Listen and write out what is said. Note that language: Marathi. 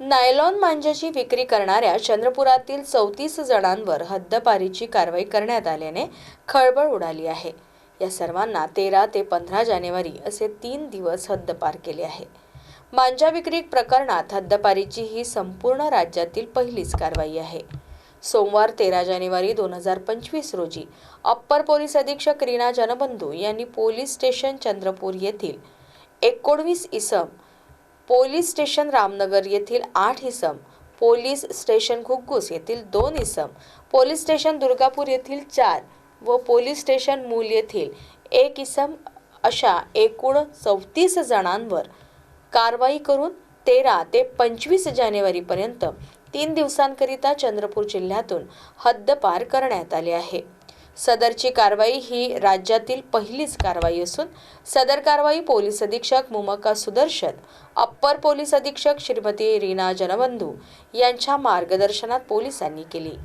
नायलॉन मांजाची विक्री करणाऱ्या चंद्रपुरातील चौतीस जणांवर हद्दपारीची कारवाई करण्यात आल्याने खळबळ उडाली आहे. या सर्वांना तेरा ते पंधरा जानेवारी असे तीन दिवस हद्दपार केले आहे. मांजा विक्री प्रकरणात हद्दपारीची ही संपूर्ण राज्यातील पहिलीच कारवाई आहे. सोमवार तेरा जानेवारी दोन हजार पंचवीस रोजी अप्पर पोलीस अधीक्षक रीना जनबंधू यांनी पोलीस स्टेशन चंद्रपूर येथील एकोणवीस इसम पोलीस स्टेशन रामनगर येथील आठ इसम पोलीस स्टेशन घुग्गुस येथील दोन इसम पोलीस स्टेशन दुर्गापूर येथील चार व पोलीस स्टेशन मूल येथील एक इसम अशा एकूण चौतीस जणांवर कारवाई करून तेरा ते पंचवीस जानेवारीपर्यंत तीन दिवसांकरिता चंद्रपूर जिल्ह्यातून हद्दपार करण्यात आले आहे. सदरची कारवाई ही राज्यातील पहिलीच कारवाई असून सदर कारवाई पोलीस अधीक्षक मुमका सुदर्शन अप्पर पोलीस अधीक्षक श्रीमती रीना जनबंधू यांच्या मार्गदर्शनात पोलिसांनी केली.